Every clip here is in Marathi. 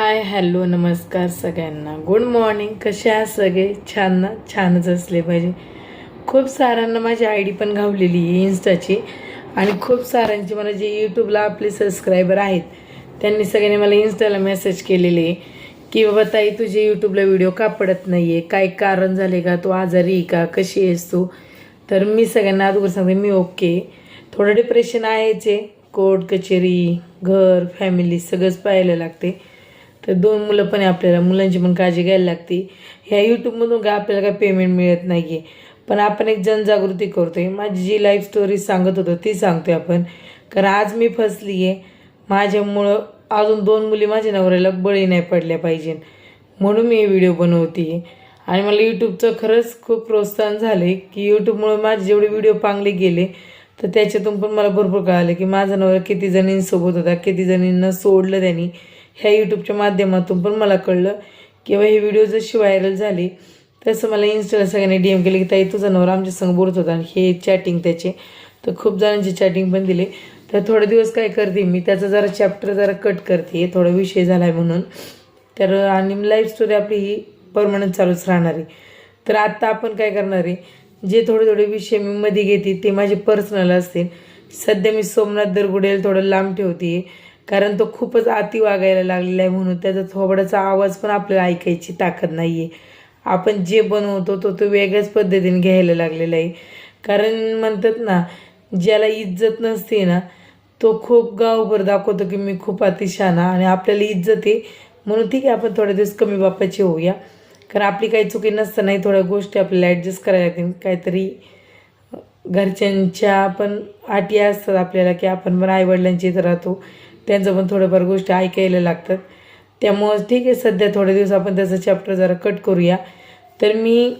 हाय हॅलो नमस्कार सगळ्यांना. गुड मॉर्निंग कसे आहात सगळे? छान ना? छानच असले पाहिजे. खूप सारांना माझी आय डी पण घावलेली आहे इन्स्टाची आणि खूप सारांची मला जे यूट्यूबला आपले सबस्क्रायबर आहेत त्यांनी सगळ्यांनी मला इन्स्टाला मेसेज केलेले आहे की बाबा ताई तुझे यूट्यूबला व्हिडिओ का पडत नाही आहे काय कारण झाले का? तू आजारी आहे का? कशी आहेस तू? तर मी सगळ्यांना अगोदर सांगते मी ओके थोडं डिप्रेशन आहेच आहे. कोर्ट कचेरी घर फॅमिली सगळंच पाहायला लागते. तर दोन मुलं पण आहे आपल्याला. मुलांची पण काळजी घ्यायला लागते. ह्या यूट्यूबमधून काय आपल्याला काय पेमेंट मिळत नाही आहे पण आपण एक जनजागृती करतोय. माझी जी लाईफ स्टोरी सांगत होतो ती सांगतोय आपण. कारण आज मी फसली आहे माझ्यामुळं अजून दोन मुली माझ्या नवऱ्याला बळी नाही पडल्या पाहिजे म्हणून मी हे व्हिडिओ बनवते आणि मला यूट्यूबचं खरंच खूप प्रोत्साहन झालं आहे की यूट्यूबमुळे माझे जेवढे व्हिडिओ पांगले गेले तर त्याच्यातून पण मला भरपूर कळालं की माझा नवरा किती जणींसोबत होता किती जणींना सोडलं त्यांनी. ह्या यूट्यूबच्या माध्यमातून पण मला कळलं किंवा हे व्हिडिओ जशी व्हायरल झाली तसं मला इन्स्टाला सगळ्यांनी डी एम केले की ताई तुझा नवरा आमच्या संग बोलत होता आणि हे चॅटिंग त्याचे. तर खूप जणांची चॅटिंग पण दिली. तर थोडे दिवस काय करते मी त्याचा जरा चॅप्टर जरा कट करते थोडा विषय झाला आहे म्हणून. तर आणि लाईफ स्टोरी आपली ही परमनंट चालूच राहणार आहे. तर आत्ता आपण काय करणार आहे जे थोडे थोडे विषय मी मध्ये घेते ते माझे पर्सनल असतील. सध्या मी सोमनाथ दरगुडेल थोडं लांब ठेवते. कारण तो खूपच अति वागायला लागलेला आहे म्हणून त्याचा थोबडाचा आवाज पण आपल्याला ऐकायची ताकद नाही आहे आपण जे बनवतो तो तो वेगळ्याच पद्धतीने घ्यायला लागलेला आहे. कारण म्हणतात ना ज्याला इज्जत नसते ना तो खूप गावभर दाखवतो की मी खूप अतिशाना आणि आपल्याला इज्जत आहे. म्हणून ठीक आहे आपण थोडे दिवस कमी बापाचे होऊया. कारण आपली काही चुकी नसतानाही थोड्या गोष्टी आपल्याला ॲडजस्ट करायला लागतील. काहीतरी घरच्यांच्या पण अटी असतात आपल्याला की आपण पण आईवडिलांची इथं राहतो. त्यांचं पण थोडंफार गोष्टी ऐकायला लागतात. त्यामुळं ठीक आहे सध्या थोडे दिवस आपण त्याचं चॅप्टर जरा कट करूया. तर मी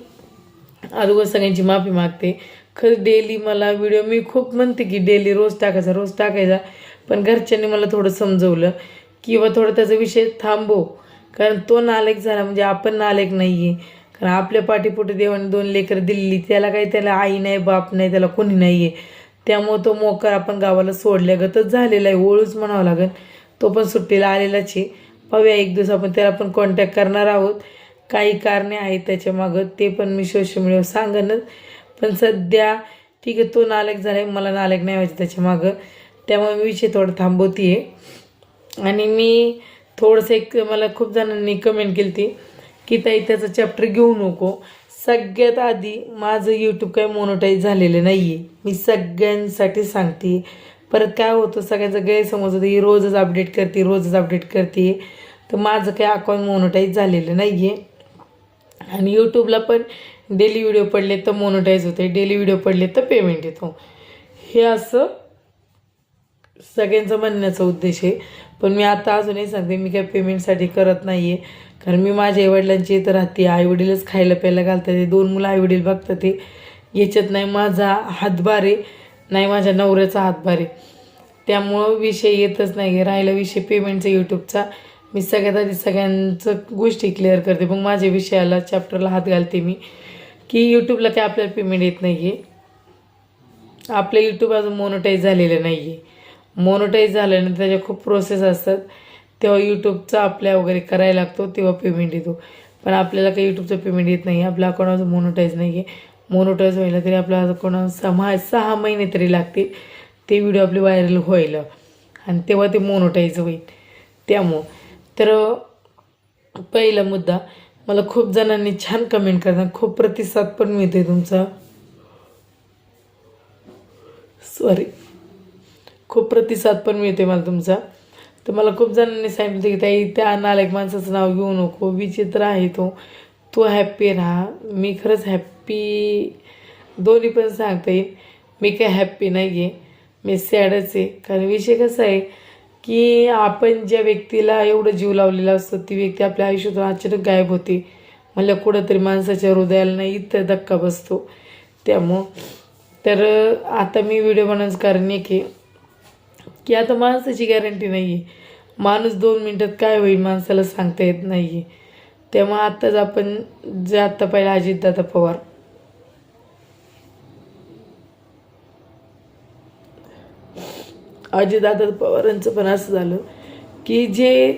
अगोदर सगळ्यांची माफी मागते. खरं डेली मला व्हिडिओ मी खूप म्हणते की डेली रोज टाकायचा रोज टाकायचा. पण घरच्यांनी मला थोडं समजवलं किंवा थोडं त्याचा विषय थांबव. कारण तो नालेक झाला म्हणजे आपण नालेक नाही आहे कारण आपल्या पाठीपोटी देवाने दोन लेकरं दिलेली त्याला काही त्याला आई नाही बाप नाही त्याला कोणी नाही आहे त्यामुळं तो मोकर आपण गावाला सोडल्यागतच झालेला आहे. ओळूच म्हणावं लागेल. तो पण सुट्टीला आलेलाच आहे. पाहूया एक दिवस आपण त्याला पण कॉन्टॅक्ट करणार आहोत. काही कारणे आहेत त्याच्यामागं ते पण मी सोशल मीडियावर सांगणच पण सध्या ठीक आहे तो नालेक झाला आहे मला नालक नाही व्हायचं त्याच्यामागं त्यामुळे मी विषय थोडं थांबवते आहे आणि मी थोडंसं एक मला खूप जणांनी कमेंट केली ती की ताई त्याचं चॅप्टर घेऊ नको. सगळ्यात आधी माझं यूट्यूब काही मोनोटाईज झालेलं नाही आहे मी सगळ्यांसाठी सांगते. परत काय होतं सगळ्याचं गैरसमज होतं. ही रोजच अपडेट करते रोजच अपडेट करते. तर माझं काही अकाउंट मोनोटाईज झालेलं नाही आहे आणि यूट्यूबला पण डेली व्हिडिओ पडले तर मोनोटाईज होते डेली व्हिडिओ पडले तर पेमेंट येतो. हे असं सगळ्यांचं म्हणण्याचा उद्देश आहे. पण मी आता अजूनही सांगते मी काय पेमेंटसाठी करत नाही आहे कारण मी माझ्या आईवडिलांची इथं राहते. आईवडीलच खायला प्यायला घालतात ते. दोन मुलं आईवडील बघतात ते. याच्यात नाही माझा हातभार आहे नाही माझ्या नवऱ्याचा हातभार आहे. त्यामुळं विषय येतच नाही. आहे राहिला विषय पेमेंटचा यूट्यूबचा मी सगळ्यात आधी सगळ्यांचं गोष्टी क्लिअर करते. मग माझ्या विषयाला चॅप्टरला हात घालते मी. की यूट्यूबला काय आपल्याला पेमेंट येत नाही आहे आपलं यूट्यूब अजून मोनोटाईज झालेलं नाही आहे मोनोटाईज झाल्यानंतर त्याच्या खूप प्रोसेस असतात. तेव्हा यूट्यूबचा आपल्या वगैरे करायला लागतो तेव्हा पेमेंट येतो. पण आपल्याला काही यूट्यूबचं पेमेंट येत नाही. आपलं अकाउंट अजून मोनोटाईज नाही आहे मोनोटाईज व्हायला तरी आपल्या अकाउंट सहा सहा महिने तरी लागतील. ते व्हिडिओ आपले व्हायरल व्हायला. आणि तेव्हा ते मोनोटाईज होईल. त्यामुळं. तर पहिला मुद्दा मला खूप जणांनी छान कमेंट करतात खूप प्रतिसाद पण मिळते तुमचा. सॉरी खूप प्रतिसाद पण मिळते मला तुमचा. तर मला खूप जणांनी सांगितलं की ताई त्या नालायक माणसाचं नाव घेऊ नको विचित्र आहे तो. तू हॅप्पी राहा. मी खरंच हॅप्पी दोन्ही पण सांगता. येईल मी काय हॅप्पी नाही आहे मी सॅडच आहे. कारण विषय कसा आहे की आपण ज्या व्यक्तीला एवढं जीव लावलेला असतो ती व्यक्ती आपल्या आयुष्यातून अचानक गायब होते. मला कुठंतरी माणसाच्या हृदयाला नाही इथं धक्का बसतो. त्यामुळं तर आता मी व्हिडिओ बनवण्याचं कारण एक आहे. की आता माणसाची गॅरंटी नाही आहे माणूस दोन मिनटात काय होईल माणसाला सांगता येत नाही आहे तेव्हा आत्ताच आपण जे आत्ता पहिला अजितदादा पवार. अजितदादा पवारांचं पण असं झालं की जे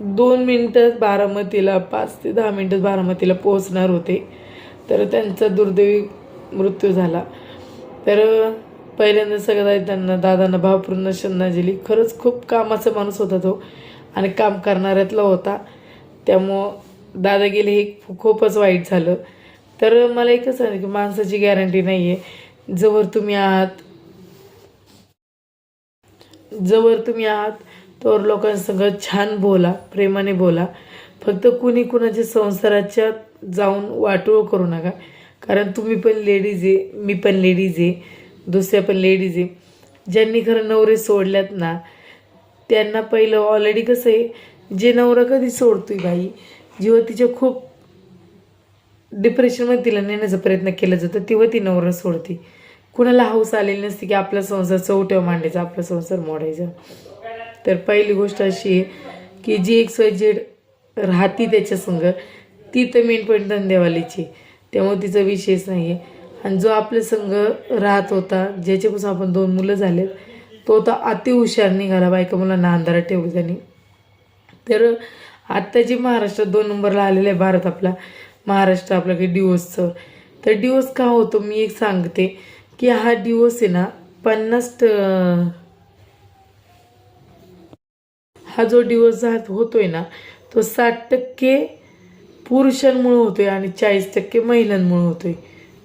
दोन मिनटात बारामतीला पाच ते दहा मिनटात बारामतीला पोहोचणार होते तर त्यांचा दुर्दैवी मृत्यू झाला. तर पहिल्यांदा सगळं त्यांना दादांना भावपूर्ण श्रद्धांजली खरंच खूप कामाचा माणूस होता तो आणि काम करणाऱ्यातला होता. त्यामुळं दादा गेले हे खूपच वाईट झालं. तर मला एकच सांगितलं की माणसाची गॅरंटी नाही आहे जवळ तुम्ही आहात जवळ तुम्ही आहात तर लोकांसंग छान बोला प्रेमाने बोला. फक्त कुणी कुणाच्या संसाराच्या जाऊन वाटोळ करू नका. कारण तुम्ही पण लेडीज आहे मी पण लेडीज आहे. दुसऱ्या पण लेडीज आहे. ज्यांनी खरं नवरे सोडल्यात ना त्यांना पहिलं ऑलरेडी कसं आहे जे नवरा कधी सोडतोय बाई जेव्हा तिच्या खूप डिप्रेशनमध्ये तिला नेण्याचा प्रयत्न केला जातो तेव्हा ती नवरा सोडते. कुणाला हौस आलेली नसते की आपला संसार चौट्यावर मांडायचा आपला संसार मोडायचा. तर पहिली गोष्ट अशी आहे की जी एक जेड राहती त्याच्या संग ती तर मेन पॉईंट धंदेवालीची त्यामुळे तिचा विषयच नाही आहे आणि जो आपले संघ राहत होता ज्याच्यापासून आपण दोन मुलं झालेत तो आता अति हुशार निघाला बायका मुलांना अंधारात ठेवली त्यांनी. तर आत्ताची महाराष्ट्रात दोन नंबरला आलेला आहे भारत आपला महाराष्ट्र आपलं काही डिवोर्सचं तर डिवोर्स का होतो? मी एक सांगते की हा डिवोर्स आहे ना पन्नास ट हा जो डिवोर्स होतोय ना तो साठ टक्के पुरुषांमुळे होतोय आणि चाळीस टक्के महिलांमुळे होतोय.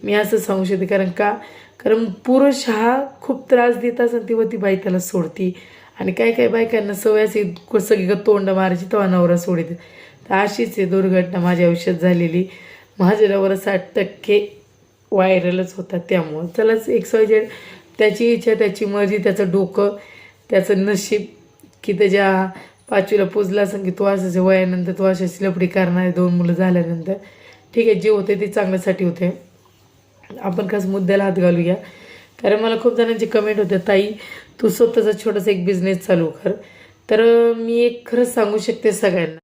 मी असं सांगू शकते कारण का? कारण पुरुष हा खूप त्रास देत असेल तेव्हा ती बाई त्याला सोडती. आणि काय काय बायकांना सवय असे सगळी तोंड मारायची तेव्हा नवरा सोडते. तर अशीच आहे दुर्घटना माझ्या आयुष्यात झालेली. माझ्या नवरा साठ टक्के व्हायरलच होता त्यामुळं. चलाच एक सवय त्याची इच्छा त्याची मर्जी त्याचं डोकं त्याचं नशीब की त्याच्या पाचवीला पुजला असं की तो असं वयानंतर तो अशा लपडी करणार दोन मुलं झाल्यानंतर ठीक आहे जे होते ते चांगल्यासाठी होते. आपण खास मुद्द्याला हात घालूया. कारण मला खूप जणांचे कमेंट होते ताई तू स्वतःचा छोटासा एक बिझनेस चालू कर. तर मी एक खरंच सांगू शकते सगळ्यांना.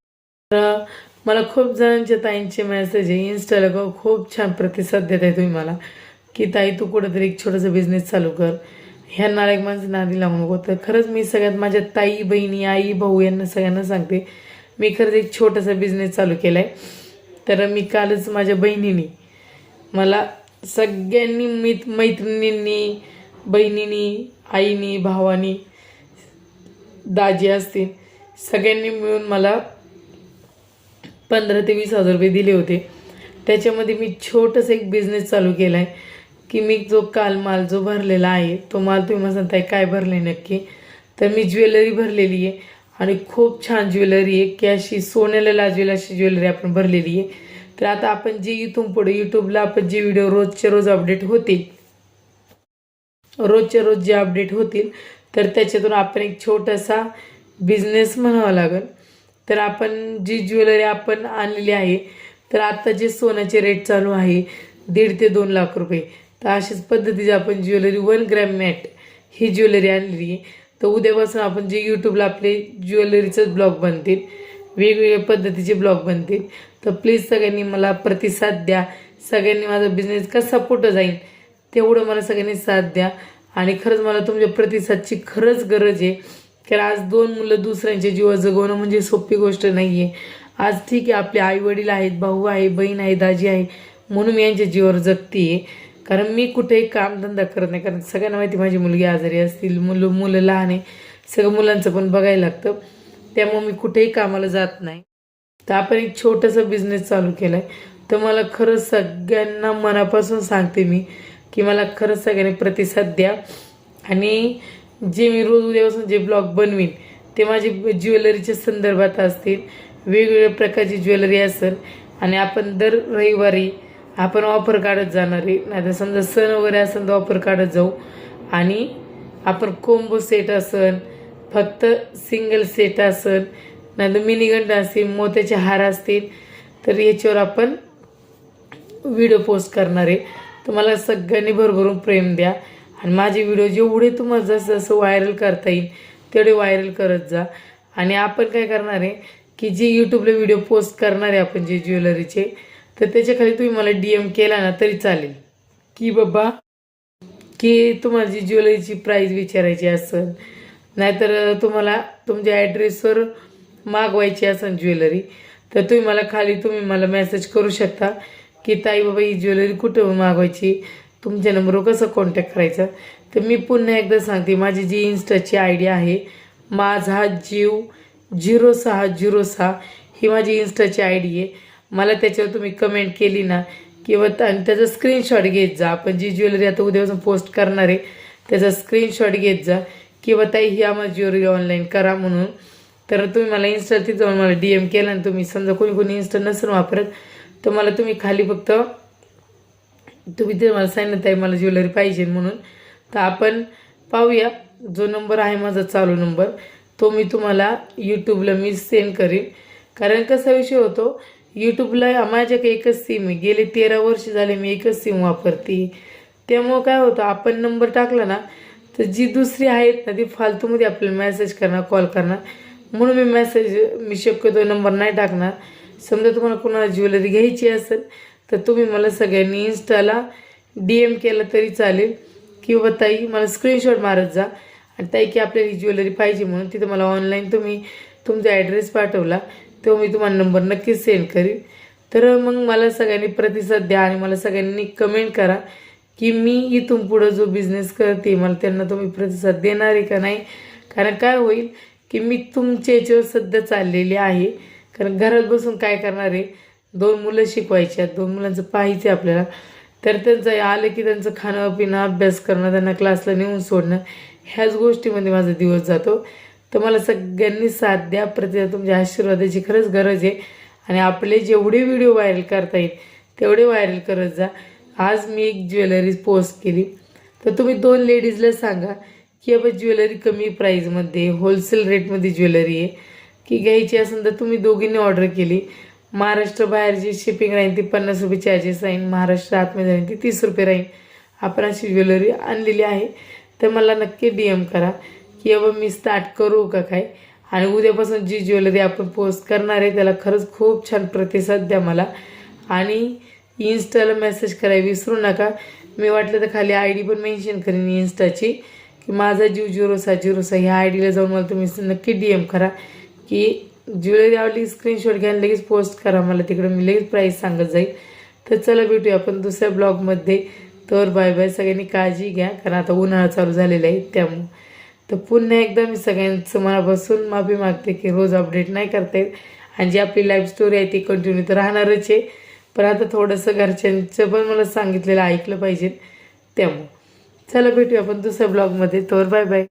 तर मला खूप जणांचे ताईंचे मेसेज आहे. इन्स्टाला खूप छान प्रतिसाद देत आहे तुम्ही मला. की ताई तू कुठंतरी एक छोटासा बिझनेस चालू कर. ह्या नालायक माणसं नादी लावू नको. तर खरंच मी सगळ्यात माझ्या ताई बहिणी आई भाऊ यांना सगळ्यांना सांगते मी खरंच एक छोटासा बिझनेस चालू केला आहे तर मी कालच माझ्या बहिणीने मला सगळ्यांनी मित मैत्रिणींनी बहिणींनी आईनी भावानी दाजी असतील सगळ्यांनी मिळून मला पंधरा ते वीस हजार रुपये दिले होते. त्याच्यामध्ये मी छोटंसं एक बिझनेस चालू केला आहे की मी जो काल माल जो भरलेला आहे तो माल तुम्ही मला सांगताय काय भरले नक्की तर मी ज्वेलरी भरलेली आहे. आणि खूप छान ज्वेलरी आहे की अशी सोन्याला लाजवेल अशी ज्वेलरी आपण भरलेली आहे. तर आता आपण जे इथून पुढे यूट्यूबला आपण जे व्हिडिओ रोजचे रोज अपडेट होतील रोजच्या रोज जे अपडेट होतील तर त्याच्यातून आपण एक छोटासा बिझनेस म्हणावा लागेल. तर आपण जी ज्वेलरी आपण आणलेली आहे तर आता जे सोन्याचे रेट चालू आहे दीड ते दोन लाख रुपये. तर अशाच पद्धतीची आपण ज्वेलरी वन ग्रॅम मॅट ही ज्वेलरी आणलेली आहे. तर उद्यापासून आपण जे यूट्यूबला आपले ज्वेलरीचंच ब्लॉग बनतील. वेगवेगळ्या पद्धतीचे ब्लॉग बनतील. तर प्लीज सगळ्यांनी मला प्रतिसाद द्या. सगळ्यांनी माझा बिझनेस कसा पुढं जाईल तेवढं मला सगळ्यांनी साथ द्या. आणि खरंच मला तुमच्या प्रतिसादची खरंच गरज आहे. कारण आज दोन मुलं दुसऱ्यांच्या जीवा जगवणं म्हणजे सोपी गोष्ट नाही आहे आज ठीक आहे आपले आईवडील आहेत भाऊ आहे बहीण आहे दाजी आहे म्हणून मी यांच्या जीवावर जगते कारण मी कुठेही कामधंदा करत नाही. कारण सगळ्यांना माहिती माझी मुलगी आजारी असतील मुलं मुलं लहान आहे. सगळं मुलांचं पण बघायला लागतं. त्यामुळे मी कुठेही कामाला जात नाही. तर आपण एक छोटासा बिझनेस चालू केला आहे तर मला खरंच सगळ्यांना मनापासून सांगते मी की मला खरंच सगळ्यांनी प्रतिसाद द्या. आणि जे मी रोज उद्यापासून जे ब्लॉग बनवीन ते माझे ज्वेलरीच्या संदर्भात असतील. वेगवेगळ्या प्रकारची ज्वेलरी असेल. आणि आपण दर रविवारी आपण ऑफर काढत जाणार आहे. नाहीतर समजा सण वगैरे असेल तर ऑफर काढत जाऊ. आणि आपण कोंबो सेट असेल फक्त सिंगल सेट असेल नाहीतर मिनीगंड असतील मोत्याचे हार असतील तर याच्यावर आपण व्हिडिओ पोस्ट करणार आहे. तुम्हाला सगळ्यांनी भरभरून प्रेम द्या. आणि माझे व्हिडिओ जेवढे तुम्हाला जसं जसं व्हायरल करता येईल तेवढे व्हायरल करत जा. आणि आपण काय करणार आहे की जे यूट्यूबला व्हिडिओ पोस्ट करणार आहे आपण जे ज्वेलरीचे तर त्याच्याखाली तुम्ही मला डी एम केला ना तरी चालेल. की बाबा की तुम्हाला जी ज्वेलरीची प्राईस विचारायची असेल नाहीतर तुम्हाला तुमच्या ॲड्रेसवर मागवायची असेल ज्वेलरी तर तुम्ही मला खाली तुम्ही मला मेसेज करू शकता की ताई बाबा ही ज्वेलरी कुठं मागवायची? तुमच्या नंबरवर कसं कॉन्टॅक्ट करायचा? तर मी पुन्हा एकदा सांगते माझी जी इन्स्टाची आय डी आहे माझा जीव झिरो सहा झिरो सहा ही माझी इन्स्टाची आय डी आहे. मला त्याच्यावर तुम्ही कमेंट केली ना किंवा आणि त्याचा स्क्रीनशॉट घेत जा. आपण जी ज्वेलरी आता उद्यापासून पोस्ट करणार आहे त्याचा स्क्रीनशॉट घेत जा. किंवा ताई ही आम्हाला ज्वेलरी ऑनलाईन करा म्हणून. तर तुम्ही मला इन्स्टावरती जाऊन मला डी एम केला आणि तुम्ही समजा कोणी कोणी इन्स्टा नसेल वापरत तर मला तुम्ही खाली फक्त तुम्ही ते मला सांगितलं ताई मला ज्वेलरी पाहिजे म्हणून. तर आपण पाहूया जो नंबर आहे माझा चालू नंबर तो मी तुम्हाला यूट्यूबला मी सेंड करीन. कारण कसा विषय होतो यूट्यूबला माझ्याकडे एकच सिम आहे. गेले तेरा वर्ष झाले मी एकच सिम वापरते. त्यामुळं काय होतं आपण नंबर टाकला ना तर जी दुसरी आहेत ना ती फालतूमध्ये आपल्याला मेसेज करणार कॉल करणार. म्हणून मी मेसेज मी शक्यतो नंबर नाही टाकणार. समजा तुम्हाला कोणाला ज्वेलरी घ्यायची असेल तर तुम्ही मला सगळ्यांनी इन्स्टाला डी एम केलं तरी चालेल. किंवा ताई मला स्क्रीनशॉट मारत जा. आणि ताई की आपल्याला ही ज्वेलरी पाहिजे म्हणून तिथं मला ऑनलाईन तुम्ही तुमचा ॲड्रेस पाठवला. तो मी तुम्हाला नंबर नक्कीच सेंड करीन. तर मग मला सगळ्यांनी प्रतिसाद द्या आणि मला सगळ्यांनी कमेंट करा. की मी इथून पुढं जो बिझनेस करते मला त्यांना तुम्ही प्रतिसाद देणार आहे का नाही? कारण काय होईल की मी तुमच्या याच्यावर सध्या चाललेली आहे कारण घरात बसून काय करणार आहे? दोन मुलं शिकवायची दोन मुलांचं पाहायचं आहे आपल्याला. तर त्यांचं आलं की त्यांचं खाणं पिणं अभ्यास करणं त्यांना क्लासला नेऊन सोडणं ह्याच गोष्टीमध्ये माझा दिवस जातो. तर मला सगळ्यांनी साथ द्या प्रति तुमच्या आशीर्वादाची खरंच गरज आहे. आणि आपले जेवढे व्हिडिओ व्हायरल करता येईल तेवढे व्हायरल करत जा. आज मी एक ज्वेलरी पोस्ट केली. तर तुम्ही दोन लेडीजला सांगा की बाबा ज्वेलरी कमी प्राईजमध्ये होलसेल रेटमध्ये ज्वेलरी आहे. की घ्यायची असेल तर तुम्ही दोघींनी ऑर्डर केली. महाराष्ट्र बाहेर जी शिपिंग राहील ती पन्नास रुपये चार्जेस राहील महाराष्ट्र आतमध्ये राहील ती तीस रुपये राहील आपण अशी ज्वेलरी आणलेली आहे. तर मला नक्की डी एम करा की बाबा मी स्टार्ट करू का काय? आणि उद्यापासून जी ज्वेलरी आपण पोस्ट करणार आहे त्याला खरंच खूप छान प्रतिसाद द्या मला. आणि इन्स्टाला मेसेज करायला विसरू नका. मी वाटलं तर खाली आय डी पण मेन्शन करेन इन्स्टाची की माझा जीव झिरो सहा झिरो सहा ह्या आय डीला जाऊन मला तुम्ही नक्की डी एम करा. की ज्वेलरी आवडली स्क्रीनशॉट घ्या लगेच पोस्ट करा मला तिकडं. मी लगेच प्राईस सांगत जाईल. तर चला भेटूया आपण दुसऱ्या ब्लॉगमध्ये तर बाय बाय सगळ्यांनी काळजी घ्या कारण आता उन्हाळा चालू झालेला आहे त्यामुळं. तर पुन्हा एकदा मी सगळ्यांचं मनापासून माफी मागते की रोज अपडेट नाही करता येत. आणि जी आपली लाईफ स्टोरी आहे ती कंटिन्यू तर राहणारच आहे. पण आता थोडंसं घरच्यांचं पण मला सांगितलेलं ऐकलं पाहिजे. त्यामुळं. चला भेटूया आपण दुसऱ्या ब्लॉगमध्ये. तोर बाय बाय.